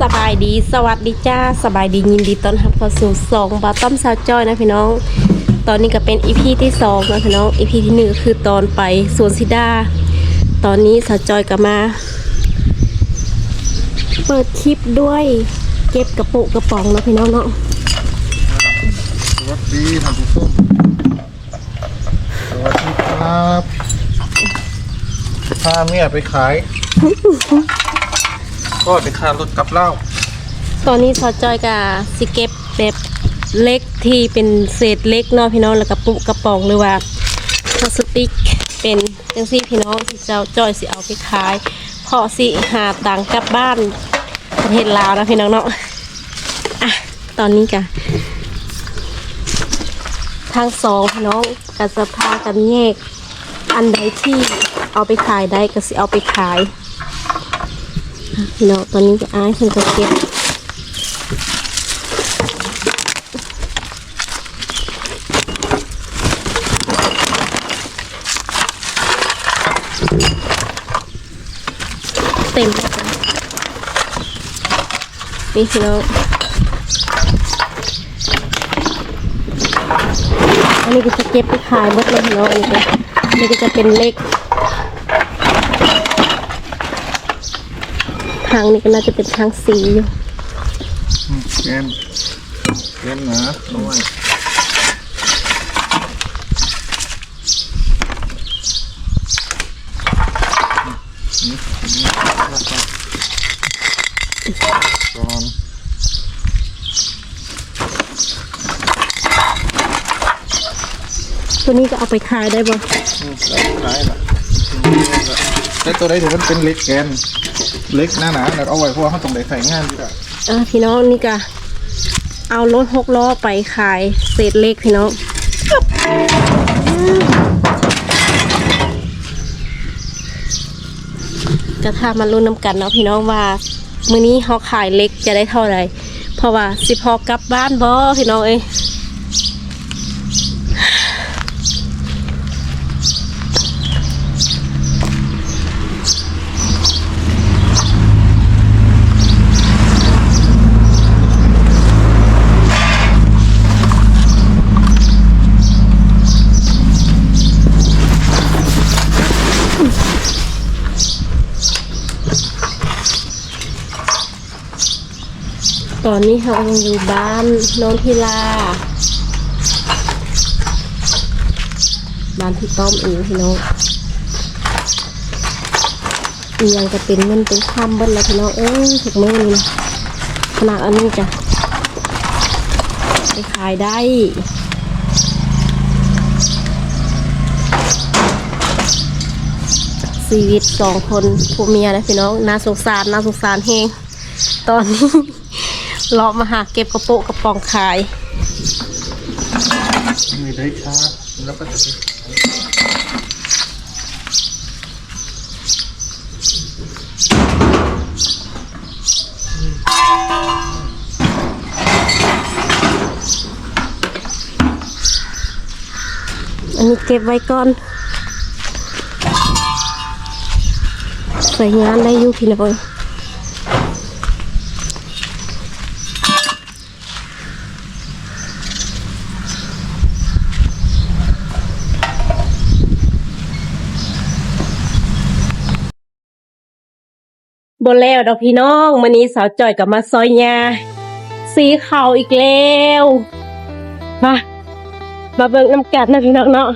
สบายดีสวัสดีจ้าสบายดียินดีต้อนรับเข้าสู่สองบาต้อมสาวจอยนะพี่น้อง ตอนนี้ก็เป็นอีพีที่สองนะพี่น้องอีพีที่หนึ่งคือตอนไปสวนซิดา ตอนนี้สาวจอยก็มา เปิดคลิปด้วยเก็บกระปุกกระป๋องนะพี่น้องเนาะสวัสดีท่านผู้ชมสวัสดีครับพาเมียไปขาย ก็ไปคารถกลับเหล้าตอนนี้สาวจอยก็สิเก็บแบบเล็กที่เป็นเศษเล็กเนาะพี่น้องแล้วกระปุกกระป๋องหรือว่าพลาสติกเป็นจังซี่พี่น้องที่เจ้าจอยสิเอาไปขายเพอสิหาตังกลับบ้านประเทศลาวนะพี่น้องเนาะอะตอนนี้กะทางสองพี่น้องก็จะพากันแยกอันใดที่เอาไปขายได้ก็สิเอาไปขาย พี่น้องตอนนี้จะอ้ายเพิ่นก็เก็บเต็มแล้วจ้ะนี่พี่น้องอันนี้ก็จะเก็บไปขายหมดเลยพี่น้องอันนี้ก็อันนี้ก็จะเป็นเล็ก ทางนี้ก็น่าจะเป็นทางสีอยู่อืมแกนแกนหนาด้วยนี่นี่แล้วก็ก่อนตัวนี้ก็เอาไปขายได้บ่อืมแล้วขายละ แต่ตัวใดที่มันเป็นเล็กแกนเล็กหนาหนาๆแล้วเอาไว้เพราะว่าเขาต้องได้ใส่งานดีกว่าอะพี่น้องนี่ก็เอารถหกล้อไปขายเศษเล็กพี่น้องจะทามาลุ้นน้ำกันเนาะพี่น้องว่ามื้อนี้เขาขายเล็กจะได้เท่าไหร่เพราะว่าสิพอกลับบ้านบ่พี่น้องเอ้ย ตอนนี้เรายังอยู่บ้านโนนทิลาบ้านที่ต้อมเองพี่น้องอียังจะเป็นเงินเป็นคำเบิ้ลแล้วพี่น้องเอ้ยถูกมือนี่นะขนาดอันนี้จ้ะไปขายได้ชีวิตสองคนผัวเมียนะพี่น้องน่าสงสารน่าสงสารเฮงตอนนี้ เลาะมาหาเก็บกระโปะกระป๋องขายมีได้ชาร์จแล้วก็จะไปอันนี้เก็บไว้ก่อนใส่งานได้อยู่พี่น้อย บนแล้วดอกพี่น้องวันนี้สาวจ่อยกับมาซอยยาสีขาวอีกแล้วมามาเบิ่งน้ำกัดนะพี่น้องเนาะ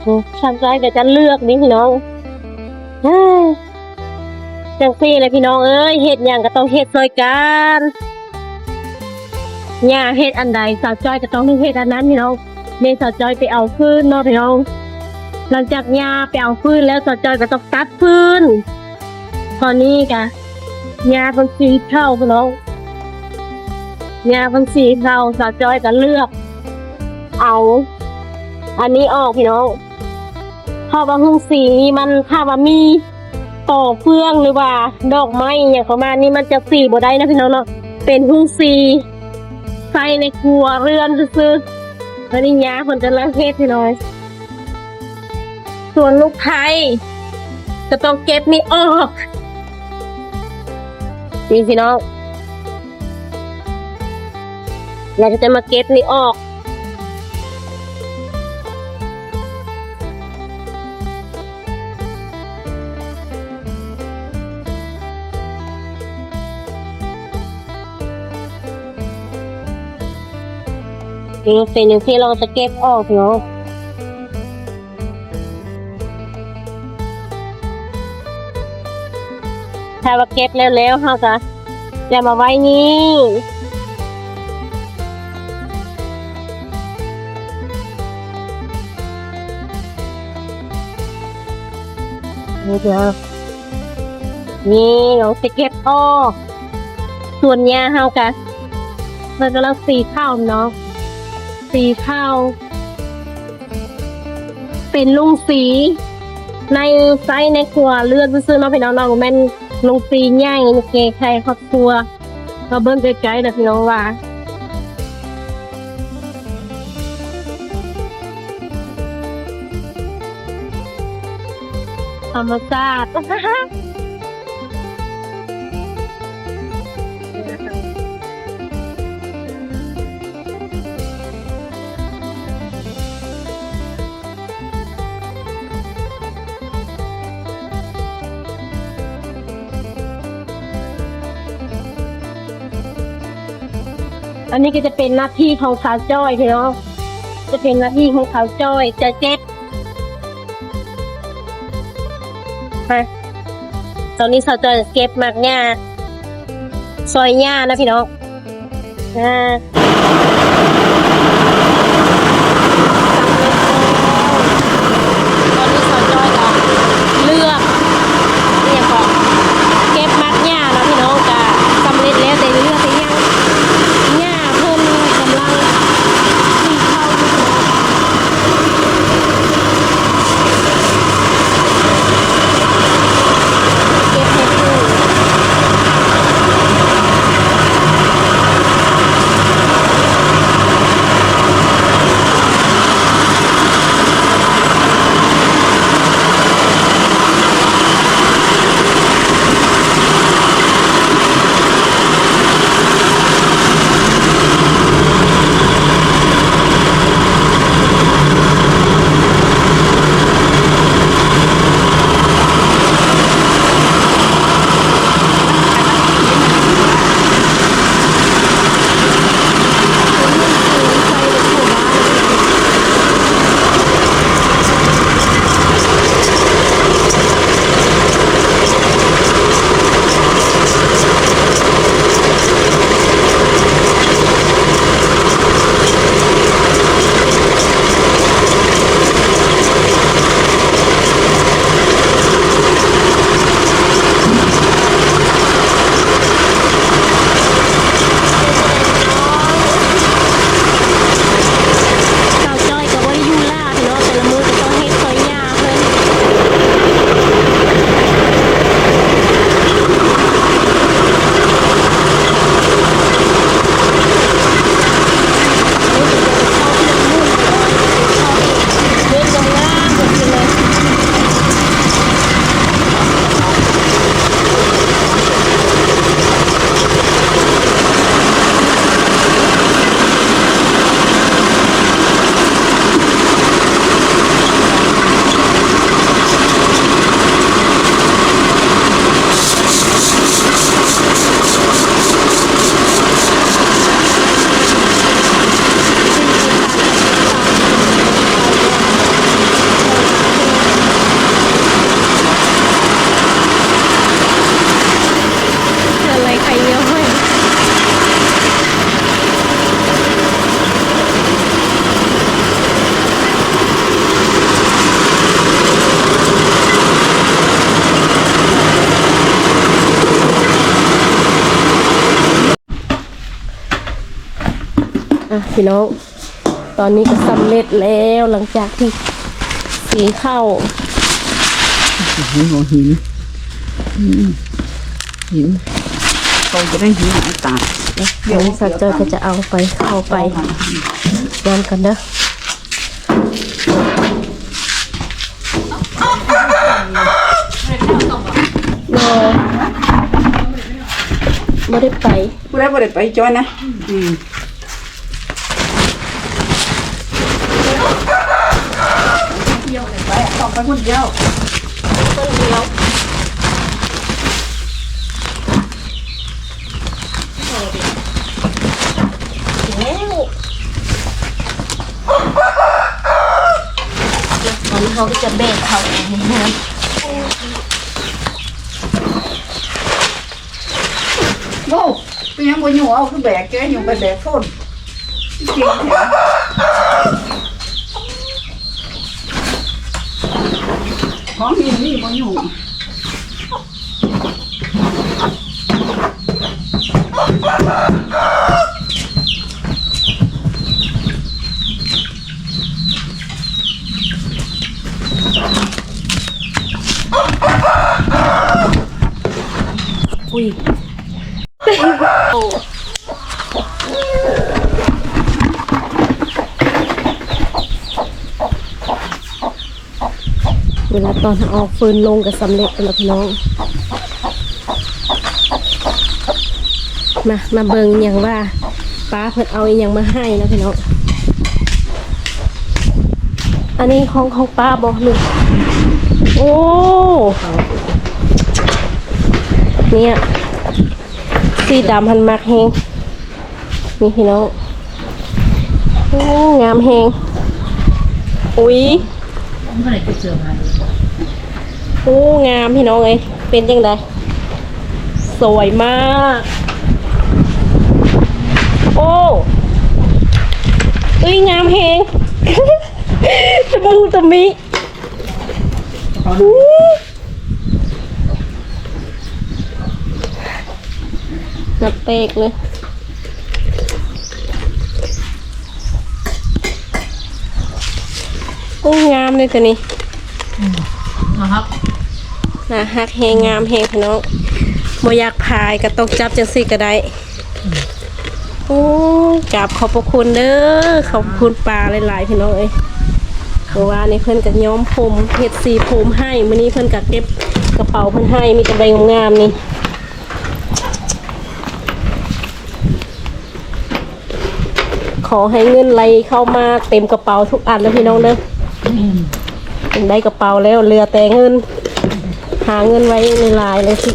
โอ้ฉันใจแต่จะเลือกนี่พี่น้องยจังซี่เลยพี่น้องเอ้ยเฮ็ดหยังก็ต้องเฮ็ดซอยกัน ย่าเฮ็ดอันใดสาวจ้อยก็ต้องเฮ็ดอันนั้นพี่น้องเมสาวจ้อยไปเอาฟืนเนาะพี่น้องหลังจากย่าไปเอาฟืนแล้วสาวจ้อยก็ต้องตัดฟืนตอนนี้กะย่าเพิ่นสีเข้าพี่น้องย่าเพิ่นสีเข้าสาวจ้อยก็เลือก เอา อันนี้ออกพี่น้องเพราะว่าหุ้งสีนี่มันถ้าว่ามีต่อเฟืองหรือว่า ดอกไม้อย่างประมานี้มันจะสีบ่ได้นะพี่น้องเนาะเป็นหุ้งสี ใส่ในครัวเรือนซื้อๆแล้วนี่ยาคนจะลังเทศพี่น้อย ส่วนลูกไทยจะต้องเก็บนี่ออกนี่พี่น้องเราจะมาเก็บนี่ออก นี่เป็นอย่างที่เราจะเก็บออกเนาะถ้าว่าเก็บแล้วๆเฮาจะจะมาไว้นี่นี่เดี๋ยวนี่เราจะเก็บออก ส่วนยาเฮากะมันกำลังสีข้าวเนาะ สีข้าวเป็นลุงสี ในไซส์ในครัวเลือดซื้อๆเนาะพี่น้องเนาะแม่นลุงสีใหญ่เกใครครอบครัวก็เบิ้งไกลๆนะพี่น้องว่าธรรมชาติ อันนี้ก็จะเป็นหน้าที่ของสาวจ้อยพี่น้องจะเป็นหน้าที่ของสาวจ้อยจะเจ็บไปตอนนี้สาวจ้อยจะเก็บหมากหญ้าซอยหญ้านะพี่น้องอ่า พี่น้อง ตอนนี้ก็สำเร็จแล้วหลังจากที่สีเข้าหินหินหินเขาจะได้หินหาตาเดี๋ยวสัตว์เจอก็จะเอาไปเข้าไปย้อนกันเด้อรอไม่ได้ไปไม่ได้ไปจอยนะ อืม ไปต้องไปคนเดียวคนเดียวแล้วตอนนี้เขาก็จะแบกเขาเองนะโว้ไปยังบ่อยู่เอาคือแบกแกอยู่ไปแบกคนจริงแท้ ของนี่นี่บ่อยู่อุ้ยโอ้ เวลาตอนเอาฟืนลงก็สำเร็จแล้วพี่น้อง มามาเบิงอย่างว่าป้าเพิ่นเอาอย่างมาให้นะพี่น้อง อันนี้ของของป้าบอกหนึ่งโอ้เนี่ยสีดำหันมักแหงนี่พี่น้องโอ้งามแหงอุ้ย โอ้งามพี่น้องเอ้ยเป็นยังไงสวยมาก โอ้อุ้ยงามแหงตะมูตะมินับเปกเลยโอ้งามเลยตัวนี้นะครับ นะฮักแหงงามแหงพี่น้องบ่อยากพายก็ต้องจับจังซี่ก็ได้โอ้กราบขอบพระคุณเด้อขอบคุณปลาหลายๆพี่น้องเอ้ยเมื่อวานนี้เพิ่นก็ย้อมผมเฮ็ดสีผมให้มื้อนี้เพิ่นก็เก็บกระเป๋าเพิ่นให้มีแต่ใบงามๆนี่ขอให้เงินไหลเข้ามาเต็มกระเป๋าทุกอันแล้วพี่น้องเด้ออได้กระเป๋าแล้วเหลือแต่เงิน หาเงินไว้ในลายเลยสิ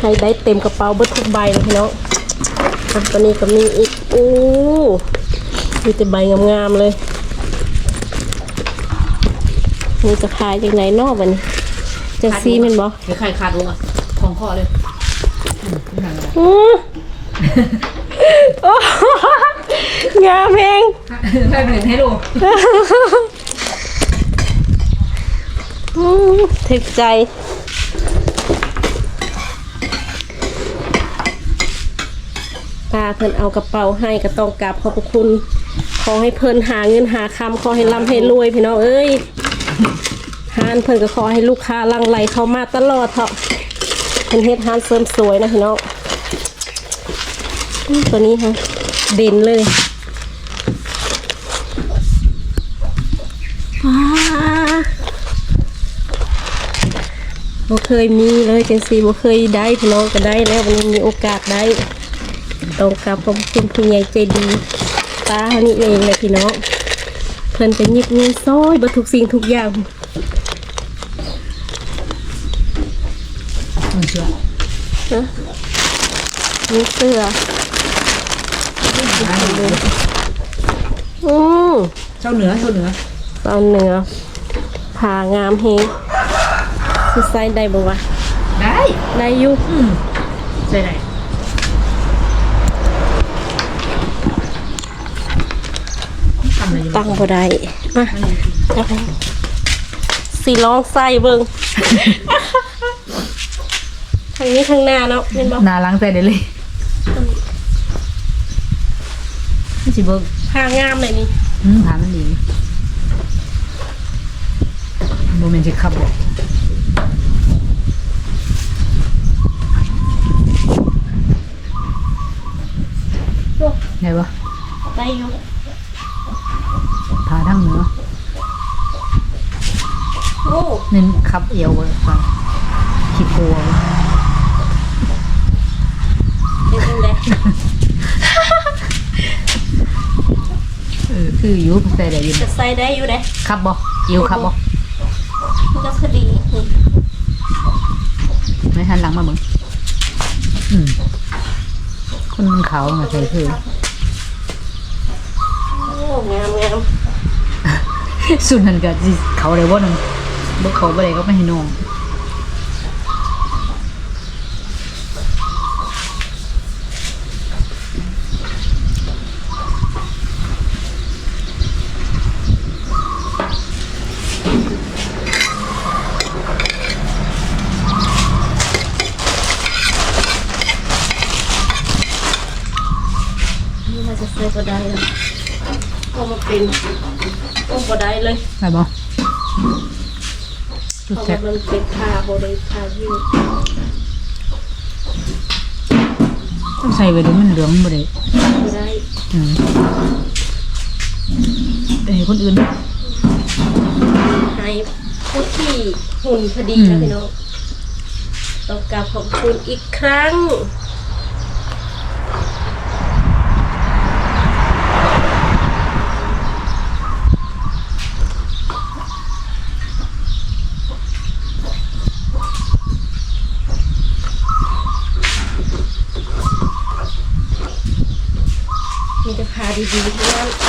ให้ได้เต็มกระเป๋าเบิดทุกใบเลยพี่น้องอะตัวนี้ก็มีอีกอู้มีแต่ใบงามๆเลยนี่จะขายยังไงนอกบัดนจะซีแมันบอเดี๋ยวใครขาดวงอะของข้อเลยอือโอ้งามเองใครเป็นให้ดูอืมถึกใจ ป้าเพิ่นเอากระเป๋าให้ก็ต้องกราบขอบพระคุณ ขอให้เพิ่นหาเงินหาคำขอให้ร่ำให้รวยพี่น้องเอ้ยฮานเพิ่นก็ขอให้ลูกค้าลังไหลเข้ามาตลอดเถอะเพิ่นเฮ็ดฮานเสริมสวยนะพี่น้องตัวนี้ฮะเด่นเลยว้าบ่เคยมีเลยจังซี่บ่เคยได้พี่น้องก็ได้แล้ววันนี้มีโอกาสได้ ต้องกราบขอบคุณผู้ใหญ่ใจดีตาเขานี่เองเลยพี่น้องเพิ่นจะหยิบเงินซอยบ่ทุกสิ่งทุกอย่างมันเชื่อนะมีเสื้ออืมเจ้าเหนือเจ้าเหนือตอนเหนือผ่างามเฮงสิใส่ได้บ่วะได้ ได้อยู่อืมใช่ไหนทำอะไรอยู่ ตั้งบ่ได้มาเอาไปสีลองใส่เบิ่งทางนี้ทางหน้าเนาะเป็นบ่นาล้างใจได้เลยนี่สิเบิกผ้างามเลยนี่อืมถามมันดีโมเมนต์สิขับบอกไงวะได้อยู่ พาทั้งเหนือโอ้เน้นขับเอวไปขี้กลัวเป็นจังไดเออคืออยู่ใส่ได้อยู่จะใส่ได้อยู่เด้ขับบ่เอียวขับบ่มันก็คือดีไม่หันหลังมาเบิ่งอืมคนมันเขามาใส่คือ โอ้งามงาม สุดนั่นก็สิเขาได้บ่นึงบ่เขาบ่ได้ก็ไม่ให้น้องนี่มันจะใส่บ่ได้แล้ว ก็มาเป็นโอ้บ่ได้เลยได้บ่สุดเพราะแซ่ว่าบมันเป็นผ้าบ่ได้ผ้ายืดต้องใส่ไว้เดี๋ยวมันเหลืองบ่ได้บ่ได้อืมไปให้คนอื่น ให้ผู้ที่หุ่นพอดีอืมนะพี่น้องต้องกราบขอบคุณอีกครั้ง มีแต่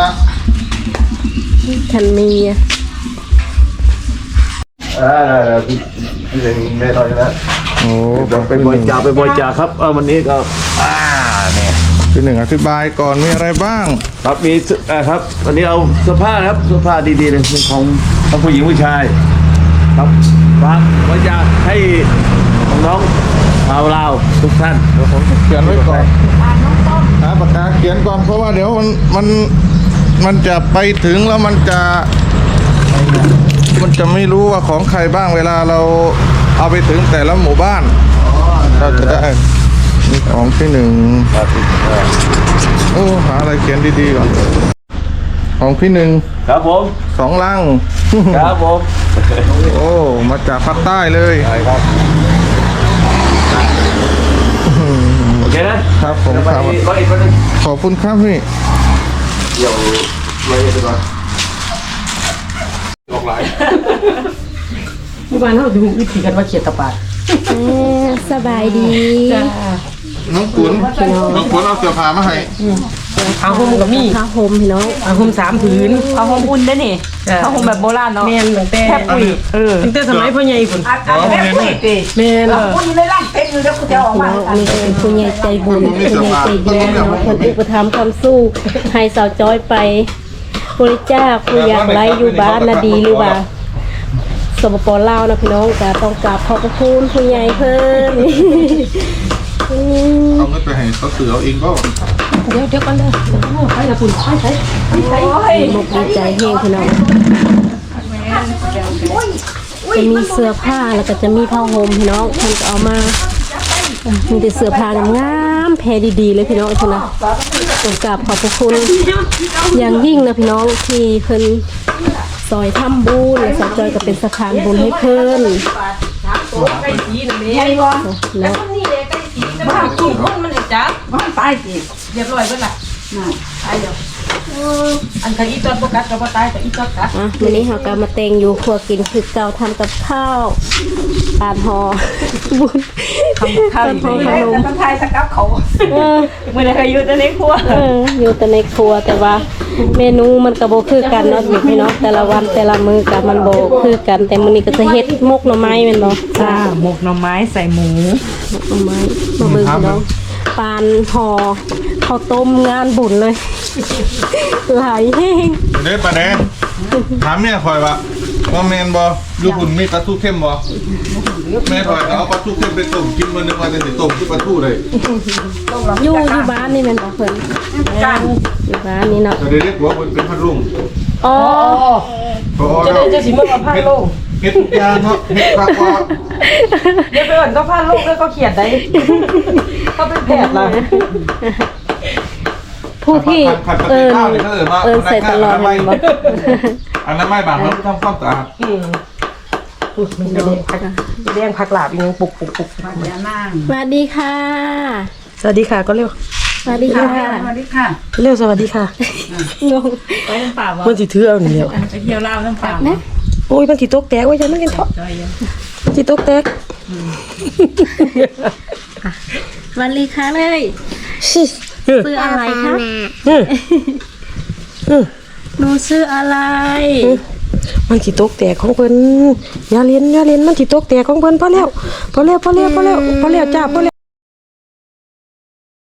ละฉันมีอะอ่าพี่พี่เป็นแม่ทอยแล้วโอ้ไปบริจาคไปบริจาคครับ เออวันนี้ก็อ่าเนี่ยพี่หนึ่งอธิบายก่อนมีอะไรบ้าง ครับมีเสื้ออ่าครับวันนี้เอาเสื้อผ้านะครับเสื้อผ้าดีๆเลยเป็นของทั้งผู้หญิงผู้ชาย ครับฝากบริจาคให้น้องๆชาวลาวทุกท่านเดี๋ยวผมเขียนไว้ก่อนหาปากกาเขียนก่อนเพราะว่าเดี๋ยวมันมัน มันจะไปถึงแล้วมันจะมันจะไม่รู้ว่าของใครบ้างเวลาเราเอาไปถึงแต่ละหมู่บ้านเราจะได้มีของที่หนึ่งโอ้หาอะไรเขียนดีๆก่อนของพี่หนึ่งครับผมสองลังครับผมโอ้มาจากภาคใต้เลยใช่ครับโอเคนะครับผมเดี๋ยวไปครับร้อยเอ็ดวันนึงขอบคุณครับพี่ เดี๋ยวร้อยเอ็ดไปก่อนออกหลายเมื่อวานเราดูวิธีกันว่าเขียดตะปาดสบายดี น้องขุนน้องขุนเอาเสื้อผ้ามาให้ ผ้าห่มก็มีผ้าห่มพี่น้องผ้าห่มสามผืนเอาหอมอุ่นได้นี่เอาหอมแบบโบราณเนาะแม่นตั้งแต่แทบปุ๋ยเออตั้งแต่สมัยพ่อใหญ่พุ่นอ๋อเนี่ยนี่แม่นอุ่นอยู่ในร่างเพชรอยู่แล้วกูจะออกมาน้องอันนี้ก็เป็นผู้ใหญ่ใจบุญผู้ใหญ่ใจดีเนาะคนอุปถัมภ์คำสู้ให้สาวจ้อยไปบริจาคผู้อยากไร้อยู่บ้านนาดีหรือว่าสปปลาวนะพี่น้องก็ต้องกราบขอบพระคุณผู้ใหญ่เพิ่นอืมเอาเงินไปให้เขาเสือเอาเองก็ เดี๋ยวเดี๋ยวก่อนเด้อไปละพุ่นไปไปมุกดีใจเฮงพี่น้องจะมีเสื้อผ้าแล้วก็จะมีผ้าห่มพี่น้องเพิ่นก็เอามา มีแต่เสื้อผ้างามๆแพรดีๆเลยพี่น้องเพิ่นนะต้องกราบขอบพระคุณ อย่างยิ่งนะพี่น้องที่เพิ่นซอยทำบุญและสาวจอยก็เป็นสถานบุญให้เพิ่นให ญ่บ่แล้วบ้าคุณคนมันจ้าบ้านตายสิเรียบร้อยเบิดล่ะตายเดี๋ยว อันใครอีตอดบ่กัดก็บ่ตายแต่อีตอดกัดอะวันนี้เราก็มาเตงอยู่ครัวกินคือเก่าทำกับข้าวปานหอบุญข้าวปานอีกหอไม่ขได้นมต้องทายสกับเขาเออมื้อนี้เคยอยู่แต่ในครัวเอออยู่แต่ในครัวแต่ว่า เมนูมันก็บ่คือกันเนาะอยู่พี่เนาะแต่ละวันแต่ละมื้อก็มันบ่คือกัน แต่มื้อนี้ก็จะเฮ็ดมกหน่อไม้แม่นบ่จ้าหมกหน่อไม้ใส่หมู หน่อไม้มาเบิ่งพี่น้อง ปานห่อข้าวต้มงานบุญเลย หลายแห้งเด้ปะแดงถามแม่คอยว่าว่าแมนบอลูกคุณมีปลาทูเข้มบอแม่คอยเอาปลาทูเข้มไปต้มกินมันนึกว่าจะสิต้มคือปลาทูเลยอยู่อยู่บ้านนี่แม่นบ่เพิ่นอยู่บ้านนี่เนาะจะได้เรียกว่ามันเป็นพันลุงอ๋อพอจะแล้ได้วจะสิมาเอาผ้าโลกเฮ็ดทุกอย่างเนาะเฮ็ดปลาว่าเดี๋ยวไปอ่อนก็ผ้าโลกแล้วก็เขียนได้เขาเป็นแพทย์ล่ะผู้ที่ขัดเอิ้นข้าวเนี่ยเขาเอิ้นว่าเอิ้นใส่ตลอดไม่แม่นบ่อันนั้นไม่บางเขาทำความสะอาดอืมอุ๊ยมันจะแดงผักจะแดงผักหลาบอีกนึงปุกปุกปุกอย่านั่งสวัสดีค่ะ สวัสดีค่ะก็เร็วสวัสดีค่ะ สวัสดีค่ะ เร็วสวัสดีค่ะงงไปน้ำเปล่าบ่มันสิถือเอาหนึ่งเดียวไปเที่ยวเล่าวน้ำเปล่า โอ้ยมันสิตกแตกไว้ยยังไม่กินเถาะมันสิตกแตกสวัสดีค่ะเลยชิซื้ออะไรคะอืมหนูซื้ออะไรมันสิตกแตกของเพิ่นอย่าเล่นอย่าเล่นมันสิตกแตกของเพิ่นพอแล้วพอแล้วพอแล้วพอแล้วพอแล้วจ้าพอแล้ว